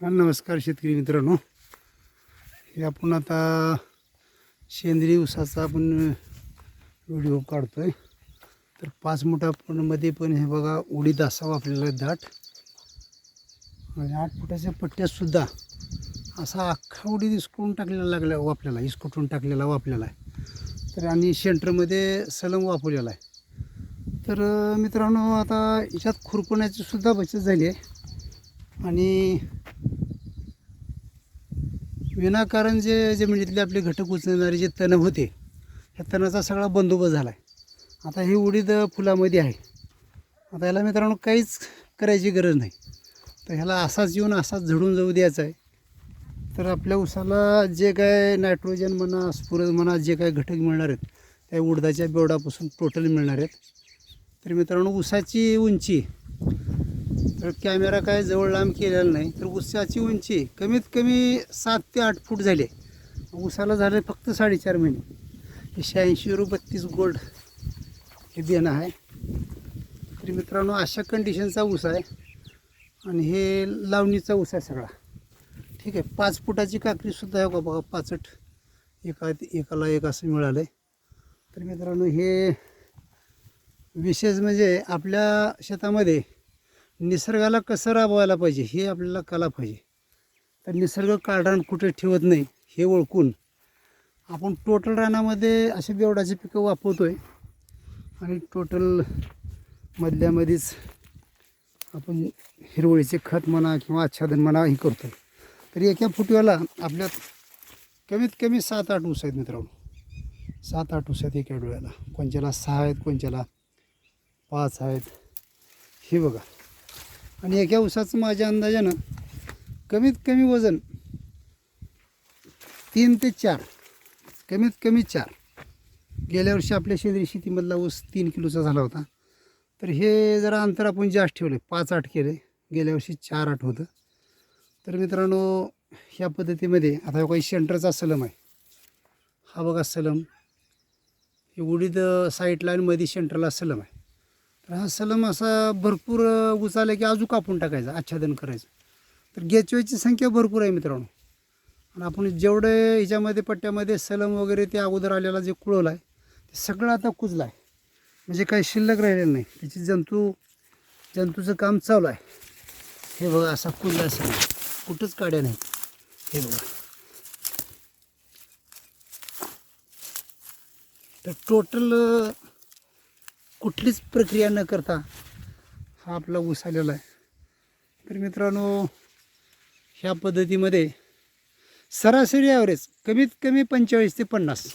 नमस्कार शेतकरी मित्रांनो. हे आपण आता सेंद्रिय ऊसाचा आपण व्हिडिओ काढतोय. तर पाच मध्ये पण हे बघा उडीद असावा आपल्याला दाट. आणि आठ फुटाच्या पट्ट्यातसुद्धा असा अख्खा उडीद इसकटून टाकलेला लागला हो वापल्याला इसकटून टाकलेला हो वापलेला आहे तर आणि सेंटरमध्ये सलम वापरलेला आहे. तर मित्रांनो आता याच्यात खुरपण्याची सुद्धा बचत झाली आहे. आणि विनाकारण जे जमिनीतले म्हणजे आपले घटक उचलणारे जे तण होते ह्या तणाचा सगळा बंदोबस्त झाला आहे आता हे उडीद फुलामध्ये आहे. आता याला मित्रांनो काहीच करायची गरज नाही. तर ह्याला असाच येऊन असाच झडून जाऊ द्यायचा आहे. तर आपल्या उसाला जे काय नायट्रोजन म्हणा स्फुरद म्हणा जे काय घटक मिळणार आहेत त्या उडदाच्या बेवडापासून टोटल मिळणार आहेत. तर मित्रांनो उसाची उंची तर कॅमेरा काय जवळ लांब केलेला नाही तर ऊसाची उंची कमीत कमी सात ते आठ फूट झाली ऊसाला झाले फक्त साडेचार महिने. हे शहाऐंशी रुपये बत्तीस गोल्ड हे देणं आहे. तर मित्रांनो अशा कंडिशनचा ऊस आहे. आणि हे लावणीचा ऊस आहे सगळा. ठीक आहे पाच फुटाची काकरीसुद्धा आहे का बघा पाचट. एका एकाला एक असं मिळालं आहे तर मित्रांनो हे विशेष म्हणजे आपल्या शेतामध्ये निसर्गाला कसं राबवायला पाहिजे हे आपल्याला कला पाहिजे. तर निसर्ग काढण कुठे ठेवत नाही हे ओळखून आपण टोटल रानामध्ये असे बेवडाची पिकं वापरतो आहे आणि टोटल मधल्यामध्येच आपण हिरवळीचे खत म्हणा किंवा आच्छादन म्हणा हे करतो तर एका फुटव्याला आपल्यात कमीत कमी सात आठ ऊस आहेत मित्रांनो. सात आठ ऊस आहेत एका डोळ्याला. कोणच्याला सहा आहेत कोणच्याला पाच आहेत. हे बघा. आणि एका ऊसाचं माझ्या अंदाजानं कमीत कमी वजन तीन ते चार कमीत कमी चार. गेल्या वर्षी आपल्या सेंद्रिय शेतीमधला ऊस तीन किलोचा झाला होता. तर हे जरा अंतर आपण जास्त ठेवलं पाच आठ केले. गेल्या वर्षी चार आठ होतं. तर मित्रांनो ह्या पद्धतीमध्ये आता काही सेंटरचा सलम आहे. हा बघा सलम. हे उडीद साईडला आणि मध्ये सेंटरला सलम आहे. तर हा सलम असा भरपूर उचाला की अजून कापून टाकायचा आच्छादन करायचं. तर गेचवेची संख्या भरपूर आहे मित्रांनो. आणि आपण जेवढे ह्याच्यामध्ये पट्ट्यामध्ये सलम वगैरे ते अगोदर आलेला जे कुळवला आहे ते सगळं आता कुजलं आहे. म्हणजे काही शिल्लक राहिलेलं नाही. त्याची जंतू जंतूचं काम चालू आहे. हे बघा असा कुजला आहे सगळं. कुठंच काड्या नाही हे बघा. तर टोटल कुठलीच प्रक्रिया न करता हा आपला ऊस आलेला आहे. तर मित्रांनो ह्या पद्धतीमध्ये सरासरी ॲव्हरेज कमीत कमी पंचेचाळीस ते पन्नास